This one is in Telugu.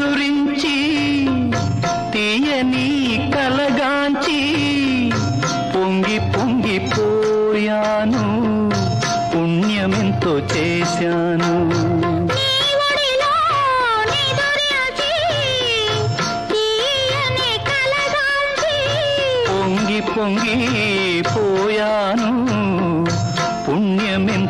గురించి తీయని కలగాంచి పొంగి పొంగిపోయాను పుణ్యమెంతో చేశాను. పొంగి పొంగి పోయా